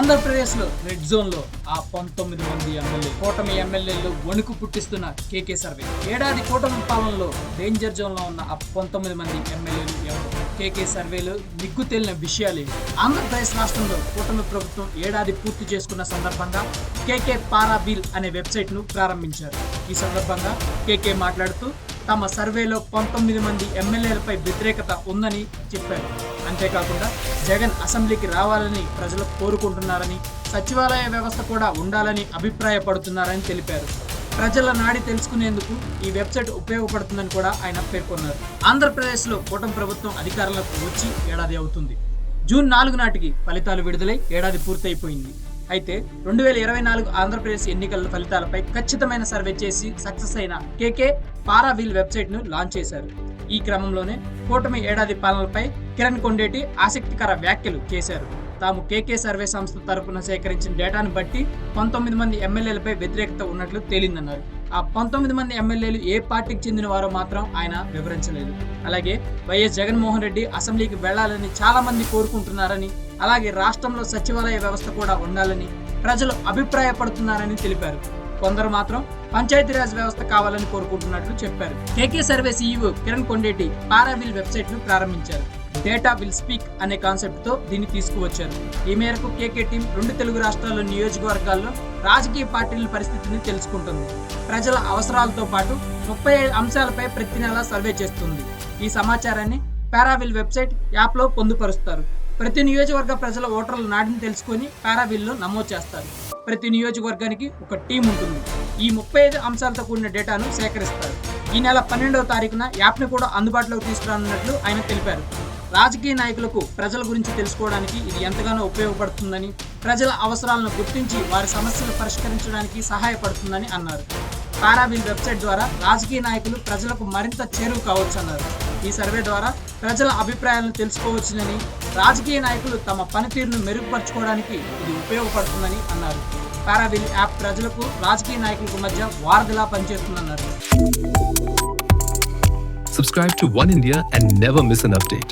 ఆంధ్రప్రదేశ్లో రెడ్ జోన్లో ఆ పంతొమ్మిది మంది ఎమ్మెల్యే కూటమి ఎమ్మెల్యేలు వణుకు పుట్టిస్తున్న కేకే సర్వే. ఏడాది కూటమి పాలనలో డేంజర్ జోన్లో ఉన్న ఆ పంతొమ్మిది మంది ఎమ్మెల్యేలు ఎవరు? కేకే సర్వేలో నిగ్గు తేలిన విషయాలు ఆంధ్రప్రదేశ్ రాష్ట్రంలో కూటమి ప్రభుత్వం ఏడాది పూర్తి చేసుకున్న సందర్భంగా కేకే పారా బిల్ అనే వెబ్సైట్ను ప్రారంభించారు. ఈ సందర్భంగా కేకే మాట్లాడుతూ తమ సర్వేలో పంతొమ్మిది మంది ఎమ్మెల్యేలపై వ్యతిరేకత ఉందని చెప్పారు. అంతేకాకుండా జగన్ అసెంబ్లీకి రావాలని ప్రజలు కోరుకుంటున్నారని సచివాలయ వ్యవస్థ కూడా ఉండాలని అభిప్రాయపడుతున్నారని తెలిపారు. ప్రజల నాడి తెలుసుకునేందుకు ఈ వెబ్సైట్ ఉపయోగపడుతుందని కూడా ఆయన పేర్కొన్నారు. ఆంధ్రప్రదేశ్లో కూటమి ప్రభుత్వం అధికారంలోకి వచ్చి ఏడాది అవుతుంది. జూన్ నాలుగు నాటికి ఫలితాలు విడుదలై ఏడాది పూర్తయిపోయింది. అయితే రెండు వేల ఇరవై నాలుగు ఆంధ్రప్రదేశ్ ఎన్నికల ఫలితాలపై ఖచ్చితమైన సర్వే చేసి సక్సెస్ అయిన కేకే పారావీల్ వెబ్సైట్ను లాంచ్ చేశారు. ఈ క్రమంలోనే కూటమి ఏడాది పాలనలపై కిరణ్ కొండేటి ఆసక్తికర వ్యాఖ్యలు చేశారు. తాము కేకే సర్వే సంస్థ తరపున సేకరించిన డేటాను బట్టి పంతొమ్మిది మంది ఎమ్మెల్యేలపై వ్యతిరేకత ఉన్నట్లు తేలిందన్నారు. ఆ పంతొమ్మిది మంది ఎమ్మెల్యేలు ఏ పార్టీకి చెందిన వారో మాత్రం ఆయన వివరించలేదు. అలాగే వైఎస్ జగన్మోహన్ రెడ్డి అసెంబ్లీకి వెళ్ళాలని చాలా మంది కోరుకుంటున్నారని అలాగే రాష్ట్రంలో సచివాలయ వ్యవస్థ కూడా ఉండాలని ప్రజలు అభిప్రాయపడుతున్నారని తెలిపారు. కొందరు మాత్రం పంచాయతీరాజ్ వ్యవస్థ కావాలని కోరుకుంటున్నట్లు చెప్పారు. KK survey CEO Kiran Kondeti పారావిల్ వెబ్సైట్ను ప్రారంభించారు. డేటా విల్ స్పీక్ అనే కాన్సెప్ట్తో దీన్ని తీసుకువచ్చారు. ఈ మేరకు కేకే టీం రెండు తెలుగు రాష్ట్రాల్లో నియోజకవర్గాల్లో రాజకీయ పార్టీల పరిస్థితిని తెలుసుకుంటుంది. ప్రజల అవసరాలతో పాటు ముప్పై ఐదు అంశాలపై ప్రతి నెల సర్వే చేస్తుంది. ఈ సమాచారాన్ని పారావిల్ వెబ్సైట్ యాప్లో పొందుపరుస్తారు. ప్రతి నియోజకవర్గ ప్రజల ఓటర్ల నాడిని తెలుసుకొని పారావిల్లో నమోదు చేస్తారు. ప్రతి నియోజకవర్గానికి ఒక టీం ఉంటుంది. ఈ ముప్పై ఐదు అంశాలతో కూడిన డేటాను సేకరిస్తారు. ఈ నెల పన్నెండవ తారీఖున యాప్ని కూడా అందుబాటులోకి తీసుకురానున్నట్లు ఆయన తెలిపారు. రాజకీయ నాయకులకు ప్రజల గురించి తెలుసుకోవడానికి ఇది ఎంతగానో ఉపయోగపడుతుందని ప్రజల అవసరాలను గుర్తించి వారి సమస్యలు పరిష్కరించడానికి సహాయపడుతుందని అన్నారు. పారాబిల్ వెబ్సైట్ ద్వారా రాజకీయ నాయకులు ప్రజలకు మరింత చేరువ కావచ్చన్నారు ఈ సర్వే ద్వారా ప్రజల అభిప్రాయాలను తెలుసుకోవచ్చునని రాజకీయ నాయకులు తమ పనితీరును మెరుగుపరచుకోవడానికి ఇది ఉపయోగపడుతుందని అన్నారు పారావిల్ యాప్ ప్రజలకు రాజకీయ నాయకులకు మధ్య వారధిలా పనిచేస్తుందన్నారు Subscribe to One India and never miss an update.